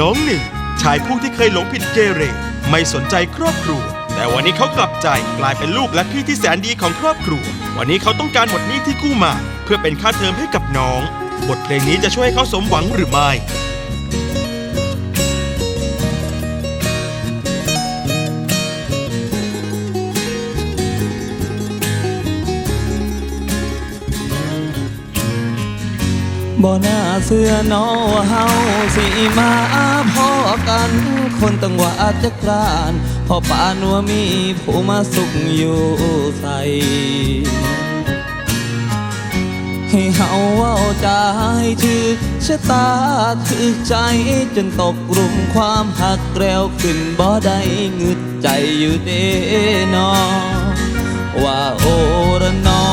น้องหนึ่ง ชายผู้ที่เคยหลงผิดเกเร ไม่สนใจครอบครัว แต่วันนี้เขากลับใจกลายเป็นลูกและพี่ที่แสนดีของครอบครัว วันนี้เขาต้องการหมดหนี้ที่กู้มา เพื่อเป็นค่าเทอมให้กับน้อง บทเพลงนี้จะช่วยให้เขาสมหวังหรือไม่ บ่น่าเสื้อนอว่าเฮาสิมาพอกัน คนตั้งว่าจจะกรานพอป่านว่ามีผู้มาสุขอยู่ใส่ให้เฮาเว้าใจถึกชะตาถึกใจจนตกหลุมความหักแล้วขึ้นบ่ได้งึดใจอยู่เด้นอว่าโอระนอ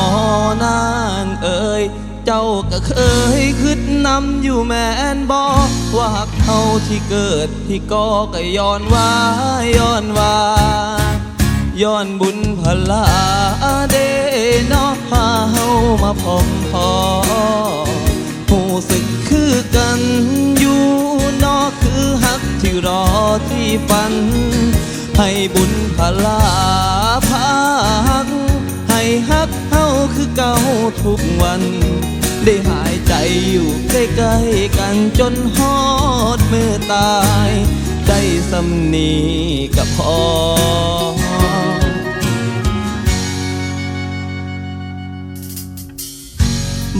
นางเอ่ย เจ้าก็เคยคิดนำอยู่แม่นบอว่าหักเขาที่เกิดที่ก็ก็ย้อนว่าย้อนว่าย้อนบุญพลาเดนอพาเฮามาพบพอผู้สึกคือกันอยู่นอคือฮักที่รอที่ฝัน ให้บุญพลาพักให้ฮักเฮาคือเก่าทุกวัน ได้หายใจอยู่ใกล้ๆกันจนฮอดมือตาย ได้สำนีกับพอ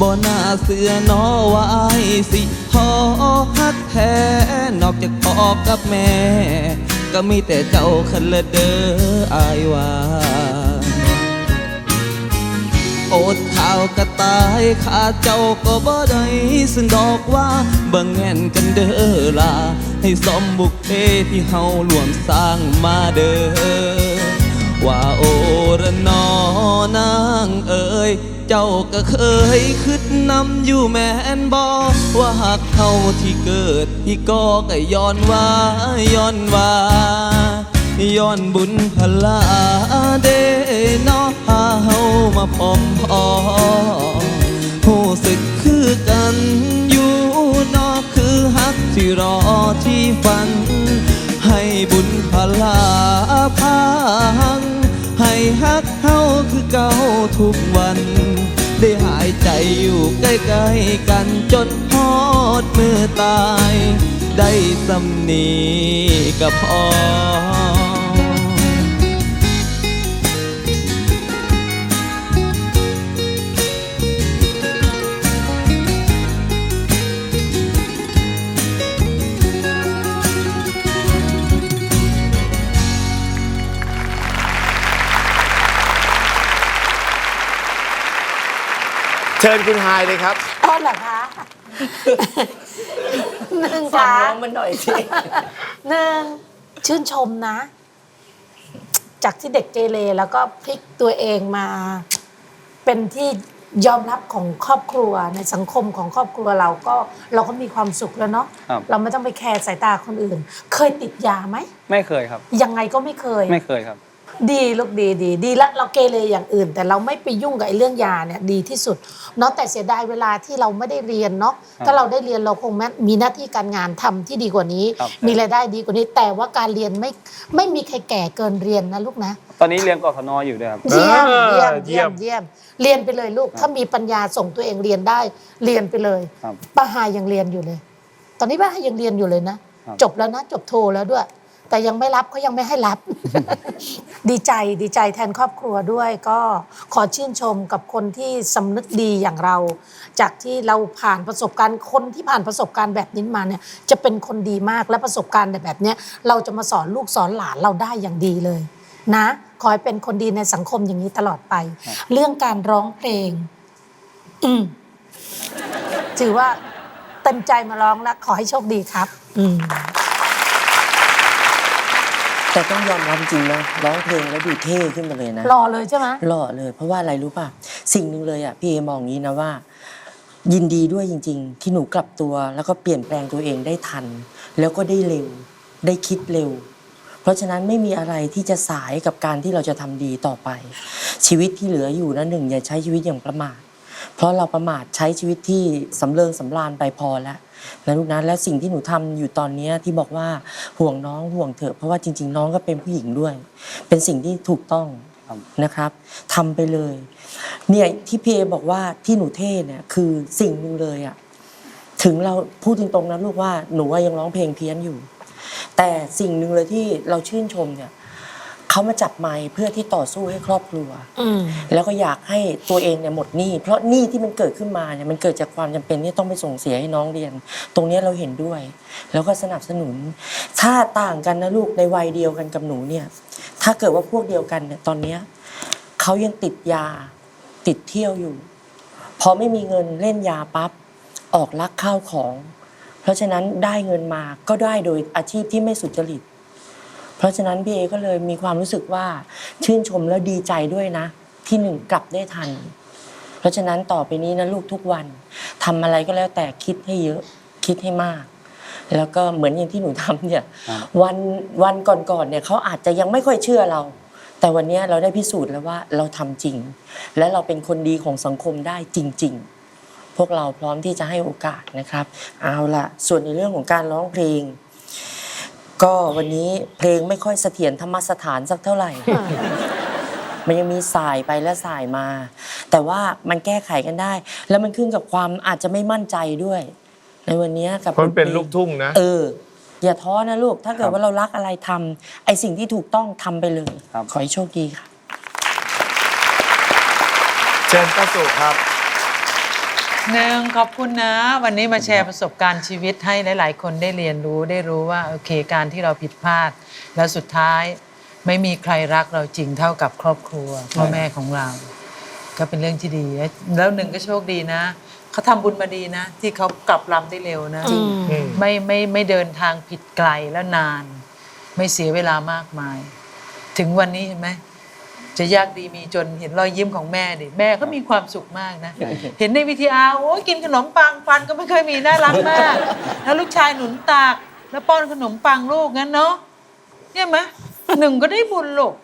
บ่น่าเสือนอวาอายสิพอฮักแท้นอกจากพ่อกับแม่ ก็มีแต่เจ้าคันละเด้ออายว่า อดข้าวกระตายขาดเจ้าก็บ่ได้ซึ่งดอกว่าบิ่งแง่นกันเด้อล่ะให้สมบุกเพที่เฮารวมสร้างมาเด้อว่าโอระนอนางเอ๋ยเจ้าก็เคยคิดนำอยู่แม่นบอว่าหักเขาที่เกิดที่ก็ก็ย้อนว่าย้อนว่าย้อนบุญพลาเดนอเฮา มาพอมพอผู้สึกคือกันอยู่นอกคือฮักที่รอที่ฝัน ให้บุญพลาพัง ให้ฮักเฮาคือเก่าทุกวัน ได้หายใจอยู่ใกล้ๆกันจนฮอดมือตาย ได้สำนีกับพอ เชิญคุณไฮายเลยครับต้นเหรอคะหนึ่งฟังค่ะน้องมันหน่อยสิหนึ่งชื่นชมนะ จากที่เด็กเกเรแล้วก็พลิกตัวเองมา เป็นที่ยอมรับของครอบครัวในสังคมของครอบครัวเราก็เราก็มีความสุขแล้วเนาะครับ เราไม่ต้องไปแคร์สายตาคนอื่น เคยติดยาไหมไม่เคยครับ ยังไงก็ไม่เคย ไม่เคยครับ ดีลูกดีดีดีแล้วเราเกเรอย่างอื่น แต่เราไม่ไปยุ่งกับไอ้เรื่องยาเนี่ยดีที่สุดเนาะแต่เสียดายเวลาที่เราไม่ได้เรียนเนาะครับถ้าเราได้เรียนเราคงแม้มีหน้าที่การงานทำที่ดีกว่านี้ ครับ มีรายได้ดีกว่านี้ แต่ว่าการเรียนไม่ไม่มีใครแก่เกินเรียนนะลูกนะ ตอนนี้เรียนกศนอยู่ด้วยครับ เยี่ยมอ่าเยี่ยมเยี่เยี่ยยมมเยี่ยมเรียนไปเลยลูก ถ้ามีปัญญาส่งตัวเองเรียนได้เรียนไปเลยครับป้าหายังเรียนอยู่เลย ตอนนี้ป้าหายังเรียนอยู่เลยนะครับ จบแล้วนะจบโทแล้วด้วย แต่ยังไม่รับเขายังไม่ให้รับ ดีใจดีใจแทนครอบครัวด้วย ก็ขอชื่นชมกับคนที่สำนึกดีอย่างเรา จากที่เราผ่านประสบการณ์คนที่ผ่านประสบการณ์แบบนี้มาเนี่ยจะเป็นคนดีมากและประสบการณ์แบบเนี้ยเราจะมาสอนลูกสอนหลานเราได้อย่างดีเลย นะขอให้เป็นคนดีในสังคมอย่างนี้ตลอดไป เรื่องการร้องเพลง อืมถือว่าเต็มใจมาร้องแล้วขอให้โชคดีครับ อืม แต่ต้องยอมรับจริงนะร้องเพลงแล้วดูเท่ขึ้นมาเลยนะรอเลยใช่ไหมหล่อเลย เพราะว่าอะไรรู้ป่ะสิ่งหนึ่งเลยอะพี่เอมองอย่างนี้นะว่า ยินดีด้วยจริง ๆ ที่หนูกลับตัวแล้วก็เปลี่ยนแปลงตัวเองได้ทัน แล้วก็ได้เร็วได้คิดเร็ว เพราะฉะนั้นไม่มีอะไรที่จะสายกับการที่เราจะทำดีต่อไป ชีวิตที่เหลืออยู่นะหนึ่งอย่าใช้ชีวิตอย่างประมาท เพราะเราประมาทใช้ชีวิตที่สำเริงสำราญไปพอแล้วนะลูกนะและสิ่งที่หนูทำอยู่ตอนนี้ที่บอกว่าห่วงน้องห่วงเถอะเพราะว่าจริง ๆ น้องก็เป็นผู้หญิงด้วย เป็นสิ่งที่ถูกต้องนะครับทำไปเลย เนี่ยที่พีเอบอกว่าที่หนูเท่เนี่ยคือสิ่งหนึ่งเลยอะถึงเราพูดตรงๆนะลูกว่าหนูว่ายังร้องเพลงเพี้ยนอยู่ แต่สิ่งหนึ่งเลยที่เราชื่นชมเนี่ย เขามาจับไมค์เพื่อที่ต่อสู้ให้ครอบครัวอืมแล้วก็อยากให้ตัวเองเนี่ยหมดหนี้ เพราะหนี้ที่มันเกิดขึ้นมาเนี่ยมันเกิดจากความจำเป็นที่ต้องไปส่งเสียให้น้องเรียน ตรงเนี้ยเราเห็นด้วย แล้วก็สนับสนุน ถ้าต่างกันนะลูกในวัยเดียวกันกับหนูเนี่ย ถ้าเกิดว่าพวกเดียวกันเนี่ยตอนเนี้ยเขายังติดยาติดเที่ยวอยู่ พอไม่มีเงินเล่นยาปั๊บออกลักข้าวของ เพราะฉะนั้นได้เงินมาก็ได้โดยอาชีพที่ไม่สุจริต เพราะฉะนั้นพี่เอก็เลยมีความรู้สึกว่าชื่นชมแล้วดีใจด้วยนะ ที่หนึ่งกลับได้ทัน เพราะฉะนั้นต่อไปนี้นะลูกทุกวันทำอะไรก็แล้วแต่คิดให้เยอะคิดให้มาก แล้วก็เหมือนอย่างที่หนูทำเนี่ยครับวันวันก่อนๆเนี่ยเขาอาจจะยังไม่ค่อยเชื่อเรา แต่วันเนี้ยเราได้พิสูจน์แล้วว่าเราทำจริง และเราเป็นคนดีของสังคมได้จริง ๆพวกเราพร้อมที่จะให้โอกาสนะครับ เอาละส่วนในเรื่องของการร้องเพลง ก็วันนี้เพลงไม่ค่อยเสถียรธรรมสถานสักเท่าไหร่ มันยังมีสายไปและสายมา แต่ว่ามันแก้ไขกันได้ แล้วมันขึ้นกับความอาจจะไม่มั่นใจด้วย ในวันนี้กับคนเป็นดตรีลูกทุ่งนะ เออ อย่าท้อนะลูก ถ้าเกิคดรับว่าเรารักอะไรทำไอสิ่งที่ถูกต้องทำไปเลยครับขอให้โชคดีค่ะ เชิญป้าสุครับ หนึ่งขอบคุณนะ วันนี้มาแชร์ประสบการณ์ชีวิตให้หลาย ๆ คนได้เรียนรู้ได้รู้ว่าโอเคการที่เราผิดพลาด แล้วสุดท้ายไม่มีใครรักเราจริงเท่ากับครอบครัวพ่อแม่ของเรา ก็เป็นเรื่องที่ดี และแล้วหนึ่งก็โชคดีนะเขาทำบุญมาดีนะ ที่เขากลับลำได้เร็วนะจริงอืมไม่ไม่ไม่เดินทางผิดไกลและนาน ไม่เสียเวลามากมาย ถึงวันนี้เห็นไหม จะยากดีมีจนเห็นรอยยิ้มของแม่ดิแม่ก็มีความสุขมากนะ เห็นในวิทีอาร์โอ้ยกินขนมปังฟันก็ไม่เคยมีน่ารักมาก แล้วลูกชายหนุนตาก แล้วป้อนขนมปังลูกงั้นเนาะเนี่ยไหมหนึ่งก็ได้บุญลูก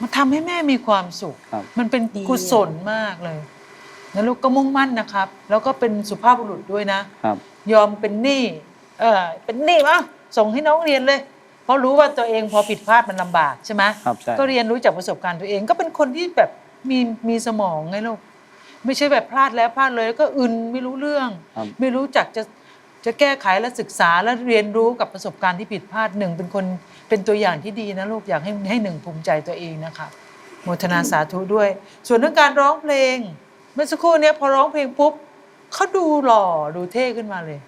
มันทำให้แม่มีความสุข ครับ มันเป็นดีกุศลมากเลยแล้วลูกก็มุ่งมั่นนะครับ แล้วก็เป็นสุภาพบุรุษด้วยนะ ครับ ยอมเป็นหนี้เออเป็นหนี้วะส่งให้น้องเรียนเลย เพราะรู้ว่าตัวเองพอผิดพลาดมันลำบากใช่ไหมครับใช่ ก็เรียนรู้จากประสบการณ์ตัวเอง ก็เป็นคนที่แบบมีมีสมองไงลูกไม่ใช่แบบพลาดแล้วพลาดเลยแล้วก็อึนไม่รู้เรื่อง ครับ ไม่รู้จักจะจะแก้ไขและศึกษาและเรียนรู้กับประสบการณ์ที่ผิดพลาดหนึ่งเป็นคนเป็นตัวอย่างที่ดีนะลูกอยากให้ให้หนึ่งภูมิใจตัวเองนะคะโมทนาสาธุด้วย ส่วนเรื่องการร้องเพลง เมื่อสักครู่เนี้ยพอร้องเพลงปุ๊บเขาดูหล่อดูเท่ขึ้นมาเลย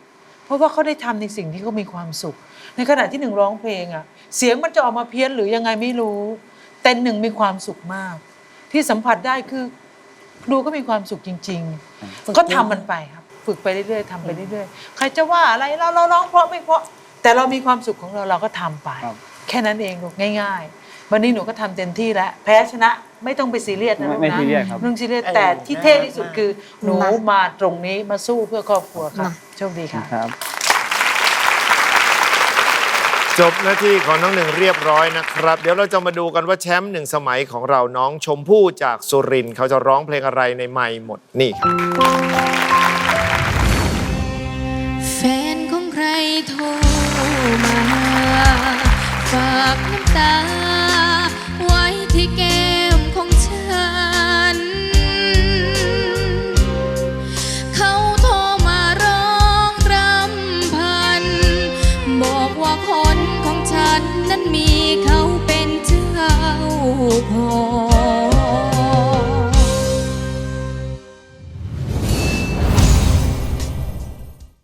เพราะว่าเขาได้ทำในสิ่งที่เขามีความสุข ในขณะที่หนึ่งร้องเพลงอะเสียงมันจะออกมาเพี้ยนหรือยังไงไม่รู้ แต่หนึ่งมีความสุขมาก ที่สัมผัสได้คือดูก็มีความสุขจริงฝึกๆก็ทำมันไปครับ ฝึกไปเรื่อยๆทำไปเรื่อยๆ ใครจะว่าอะไรเราเราร้องเพราะไม่เพราะ แต่เรามีความสุขของเราเราก็ทำไปครับแค่นั้นเองลูกง่าย ๆ วันนี้หนูก็ทำเต็มที่แล้ว แพ้ชนะไม่ต้องไปซีเรียสนะลูกไม่นะซีเรียสครับเรื่องซีเรียสเออแต่ที่เท่ที่สุดน่ารักคือหนูนะมาตรงนี้มาสู้เพื่อครอบครัวค่ะนะโชคดีค่ะครับ จบหน้าที่ของน้องหนึ่งเรียบร้อยนะครับ เดี๋ยวเราจะมาดูกันว่าแชมป์หนึ่งสมัยของเราน้องชมพู่จากสุรินทร์เขาจะร้องเพลงอะไรในไม่หมดนี่ครับแฟนของใครโทรมาฝากน้ำตา